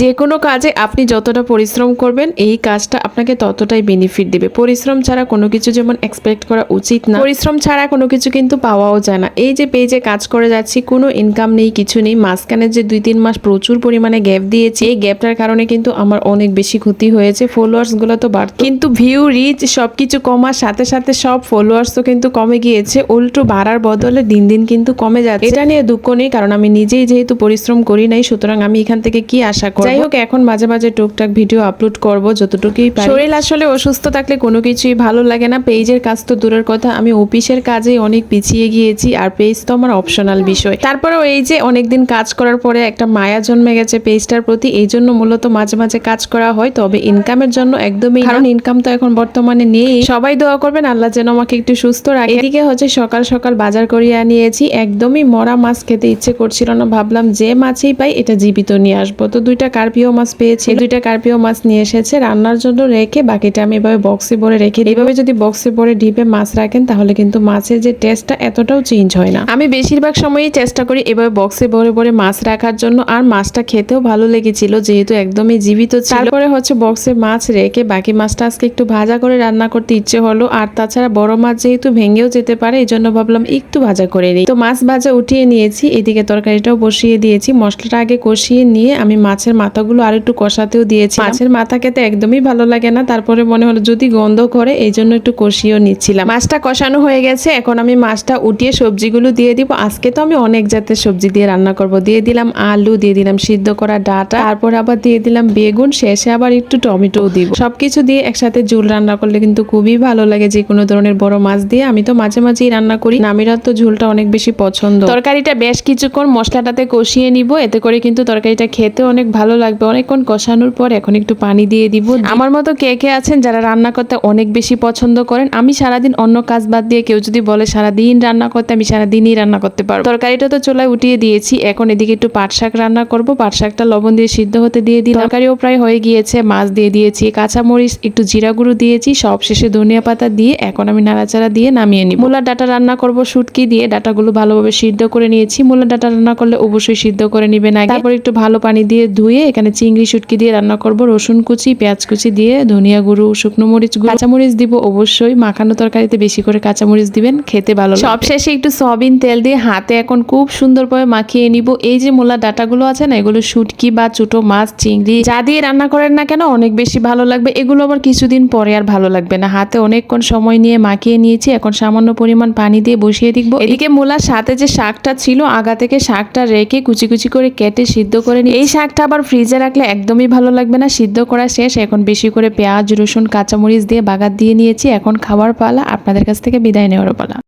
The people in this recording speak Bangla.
যে কোনো কাজে আপনি যতটা পরিশ্রম করবেন, এই কাজটা আপনাকে ততটাই বেনিফিট দেবে। পরিশ্রম ছাড়া কোনো কিছু যেমন এক্সপেক্ট করা উচিত না, পরিশ্রম ছাড়া কোনো কিছু কিন্তু পাওয়াও যায় না। এই যে পেজে কাজ করে যাচ্ছি, কোনো ইনকাম নেই, কিছু নেই, মাঝখানে যে দুই তিন মাস প্রচুর পরিমাণে গ্যাপ দিয়েছি, এই গ্যাপটার কারণে কিন্তু আমার অনেক বেশি ক্ষতি হয়েছে ফলোয়ার্সগুলো তো বাড়ত। কিন্তু ভিউ রিচ সব কিছু কমার সাথে সাথে সব ফলোয়ার্স তো কিন্তু কমে গিয়েছে, উল্টো বাড়ার বদলে দিন দিন কিন্তু কমে যাচ্ছে। এটা নিয়ে দুঃখ নেই, কারণ আমি নিজেই যেহেতু পরিশ্রম করি নাই, সুতরাং আমি এখান থেকে কি আশা করব? যাই হোক এখন মাঝে মাঝে টুকটাক ভিডিও আপলোড করব যতটুকুই পারি। শরীর আসলে অসুস্থ থাকলে কোনো কিছুই ভালো লাগে না। পেজের কাজ তো দূরের কথা। আমি অফিসের কাজে অনেক পিছিয়ে গিয়েছি আর পেজ তো আমার অপশনাল বিষয়। তারপরেও এই যে অনেকদিন কাজ করার পরে একটা মায়া জন্মে গেছে পেজটার প্রতি এই জন্য মূলত মাঝে মাঝে কাজ করা হয়। তবে ইনকামের জন্য একদমই। কারণ ইনকাম তো এখন বর্তমানে নেই। সবাই দোয়া করবেন আল্লাহ যেন আমাকে একটু সুস্থ রাখে। এদিকে হচ্ছে সকাল সকাল বাজার করিয়ে আনিয়েছি। একদমই মরা মাছ খেতে ইচ্ছে করছিল না। ভাবলাম যে মাছই পাই এটা জীবিত নিয়ে আসব। তো দুইটা কার্পিও মাছ পেয়েছি। দুইটা কার্পিও মাছ নিয়ে এসেছে। রান্নার জন্য রেখে বাকিটা আমি এভাবে বক্সে ভরে রেখে। এইভাবে যদি বক্সে ভরে ডিপে মাছ রাখেন, তাহলে কিন্তু মাছের যে টেস্টটা এতটাও চেঞ্জ হয় না। আমি বেশিরভাগ সময়ই চেষ্টা করি এভাবে বক্সে ভরে ভরে মাছ রাখার জন্য। আর মাছটা খেতেও ভালো লেগেছিল, যেহেতু একদমই জীবিত তারপরে হচ্ছে বক্সে মাছ রেখে বাকি মাছটা আজকে একটু ভাজা করে রান্না করতে ইচ্ছে হলো। আর তাছাড়া বড় মাছ যেহেতু ভেঙেও যেতে পারে এই জন্য ভাবলাম একটু ভাজা করে নিই। তো মাছ ভাজা উঠিয়ে নিয়েছি। এদিকে তরকারিটাও বসিয়ে দিয়েছি। মশলাটা আগে কষিয়ে নিয়ে আমি মাছের মাথাগুলো আর একটু কষাতেও দিয়েছি মাছের মাথা খেতে একদমই ভালো লাগে না, তারপরে মনে হলো যদি গন্ধ করে, এই জন্য একটু কষিয়েও নিচ্ছিলাম। মাছটা কষানো হয়ে গেছে, এখন আমি মাছটা উঠিয়ে সবজিগুলো দিয়ে দিব। আজকে তো আমি অনেক জাতের সবজি দিয়ে রান্না করব। দিয়ে দিলাম আলু, দিয়ে দিলাম সিদ্ধ করা ডাটা, তারপর আবার দিয়ে দিলাম বেগুন, শেষে আবার একটু টমেটো দিব। সবকিছু দিয়ে একসাথে ঝোল রান্না করলে কিন্তু খুবই ভালো লাগে। যে কোনো ধরনের বড় মাছ দিয়ে আমি তো মাঝে মাঝেই রান্না করি। নামিরা তো ঝোলটা অনেক বেশি পছন্দ। তরকারিটা বেশ কিছুক্ষণ মশলাটাতে কষিয়ে নিব। এতে করে কিন্তু তরকারিটা খেতে অনেক ভালো লাগবে। অনেকক্ষণ কষানোর পর এখন একটু পানি দিয়ে দিব। আমার মতো কে কে আছেন যারা রান্না করতে অনেক বেশি পছন্দ করেন আমি সারাদিন অন্য কাজ বাদ দিয়ে কেউ যদি বলে সারাদিন রান্না করতে আমি সারাদিনই রান্না করতে পারব। তরকারিটা তো চুলায় উঠিয়ে দিয়েছি এখন এদিকে একটু পাট শাক রান্না করব। পাট শাকটা লবণ দিয়ে সিদ্ধ হতে দিয়ে দিই তরকারিও প্রায় হয়ে গিয়েছে মাছ দিয়ে দিয়েছি কাঁচামরিচ একটু জিরা গুঁড়ো দিয়েছি সব শেষে ধনিয়া পাতা দিয়ে এখন আমি নাড়াচাড়া দিয়ে নামিয়ে নিই মূলার ডাটা রান্না করব শুটকি দিয়ে ডাটাগুলো ভালোভাবে সিদ্ধ করে নিয়েছি। মূলার ডাটা রান্না করলে অবশ্যই সিদ্ধ করে নিবেন আগে। তারপর একটু ভালো পানি দিয়ে ধুয়ে এখানে চিংড়ি শুটকি দিয়ে রান্না করব রসুন কুচি পেঁয়াজ কুচি দিয়ে ধনিয়া গুঁড়ো শুকনো মরিচ গুঁড়ো। কাঁচামরিচ দিব অবশ্যই মাখানো তরকারিতে বেশি করে কাঁচামরিচ দিবেন খেতে ভালো সব শেষে একটু সয়াবিন তেল দিয়ে হাতে এখন খুব সুন্দরভাবে মাখিয়ে নিব। এই যে মূলা ডাটাগুলো আছে না এগুলো শুটকি বা ছোট মাছ চিংড়ি যা দিয়ে রান্না করেন না কেন অনেক বেশি ভালো লাগবে। এগুলো আবার কিছুদিন পরে আর ভালো লাগবে না। হাতে অনেকক্ষণ সময় নিয়ে মাখিয়ে নিয়েছি এখন সামান্য পরিমাণ পানি দিয়ে বসিয়ে দিব এদিকে মূলার সাথে যে শাকটা ছিল আগা থেকে শাকটা রেখে কুচি কুচি করে কেটে সিদ্ধ করে নিই এই শাকটা আবার ফ্রিজে রাখলে একদমই ভালো লাগবে না। সিদ্ধ করা শেষ। এখন বেশি করে পেঁয়াজ, রসুন, কাঁচামরিচ দিয়ে বাগার দিয়ে নিয়েছি। এখন খাওয়ার পালা। আপনাদের কাছ থেকে বিদায় নেওয়ার পালা।